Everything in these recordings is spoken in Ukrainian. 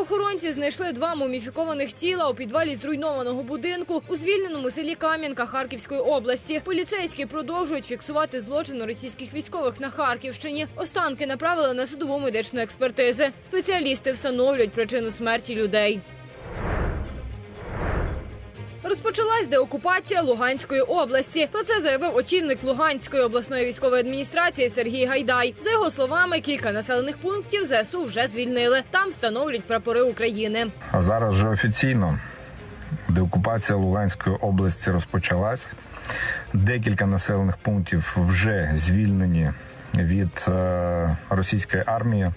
Правоохоронці знайшли два муміфікованих тіла у підвалі зруйнованого будинку у звільненому селі Кам'янка Харківської області. Поліцейські продовжують фіксувати злочини російських військових на Харківщині. Останки направили на судову медичну експертизи. Спеціалісти встановлюють причину смерті людей. Розпочалась деокупація Луганської області. Про це заявив очільник Луганської обласної військової адміністрації Сергій Гайдай. За його словами, кілька населених пунктів ЗСУ вже звільнили. Там встановлюють прапори України. А зараз вже офіційно деокупація Луганської області розпочалась. Декілька населених пунктів вже звільнені від е, російської армії,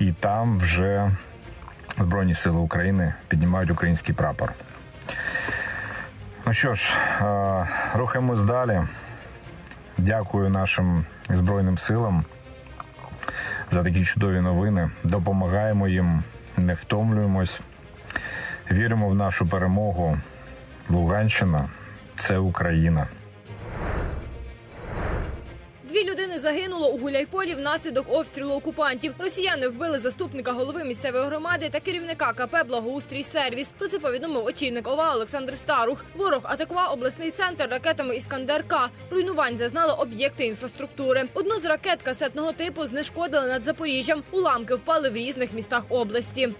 і там вже Збройні сили України піднімають український прапор. Ну що ж, е, рухаємось далі. Дякую нашим збройним силам за такі чудові новини. Допомагаємо їм, не втомлюємось. Віримо в нашу перемогу. Луганщина це Україна. Загинуло у Гуляйполі внаслідок обстрілу окупантів. Росіяни вбили заступника голови місцевої громади та керівника КП Благоустрій Сервіс. Про це повідомив очільник ОВА Олександр Старух. Ворог атакував обласний центр ракетами Іскандер К. Руйнувань зазнали об'єкти інфраструктури. Одну з ракет касетного типу знешкодили над Запоріжжям. Уламки впали в різних містах області.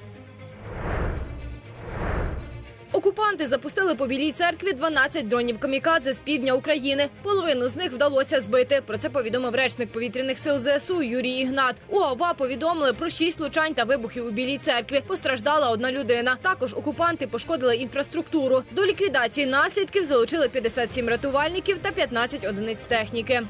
Окупанти запустили по білій церкві 12 дронів камікадзе з півдня України. Половину з них вдалося збити. Про це повідомив речник повітряних сил ЗСУ Юрій Ігнат. У ОВА повідомили про шість влучань та вибухів у білій церкві. Постраждала одна людина. Також окупанти пошкодили інфраструктуру. До ліквідації наслідків залучили 57 рятувальників та 15 одиниць техніки.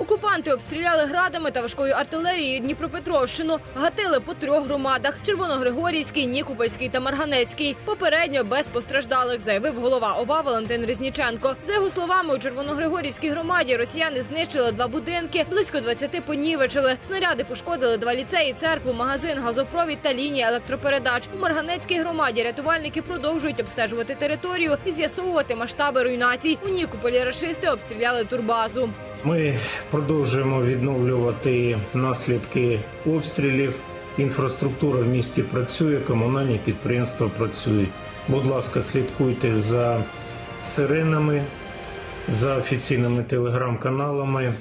Окупанти обстріляли градами та важкою артилерією Дніпропетровщину, гатили по трьох громадах: Червоногригорівський, Нікопольський та Марганецький. Попередньо без постраждалих, заявив голова ОВА Валентин Резніченко. За його словами, у Червоногригорівській громаді росіяни знищили два будинки, близько 20 понівечили. Снаряди пошкодили два ліцеї, церкву, магазин, газопровід та лінії електропередач. У Марганецькій громаді рятувальники продовжують обстежувати територію і з'ясовувати масштаби руйнацій. У Нікополі рашисти обстріляли турбазу. Ми продовжуємо відновлювати наслідки обстрілів. Інфраструктура в місті працює, комунальні підприємства працюють. Будь ласка, слідкуйте за сиренами, за офіційними телеграм-каналами.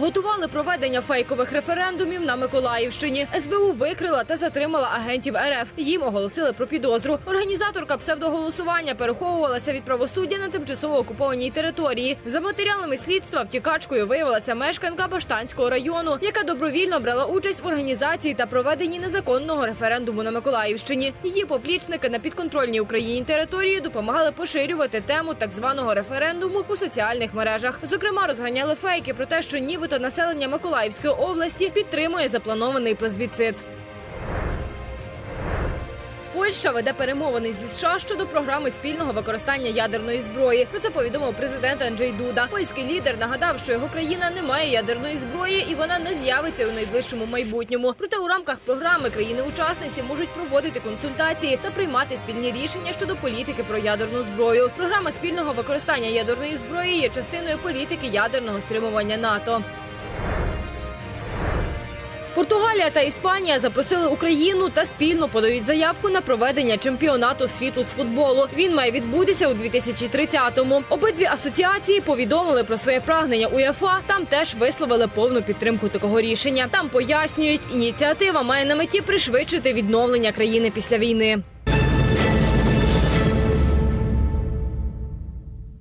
Готували проведення фейкових референдумів на Миколаївщині. СБУ викрила та затримала агентів РФ. Їм оголосили про підозру. Організаторка псевдоголосування переховувалася від правосуддя на тимчасово окупованій території. За матеріалами слідства втікачкою виявилася мешканка Баштанського району, яка добровільно брала участь в організації та проведенні незаконного референдуму на Миколаївщині. Її поплічники на підконтрольній Україні території допомагали поширювати тему так званого референдуму у соціальних мережах. Зокрема, розганяли фейки про те, що нібито населення Миколаївської області підтримує запланований плебісцит. Польща веде перемовини зі США щодо програми спільного використання ядерної зброї. Про це повідомив президент Анджей Дуда. Польський лідер нагадав, що його країна не має ядерної зброї і вона не з'явиться у найближчому майбутньому. Проте у рамках програми країни-учасниці можуть проводити консультації та приймати спільні рішення щодо політики про ядерну зброю. Програма спільного використання ядерної зброї є частиною політики ядерного стримування НАТО. Португалія та Іспанія запросили Україну та спільно подають заявку на проведення чемпіонату світу з футболу. Він має відбутися у 2030-му. Обидві асоціації повідомили про своє прагнення УЄФА. Там теж висловили повну підтримку такого рішення. Там пояснюють, ініціатива має на меті пришвидшити відновлення країни після війни.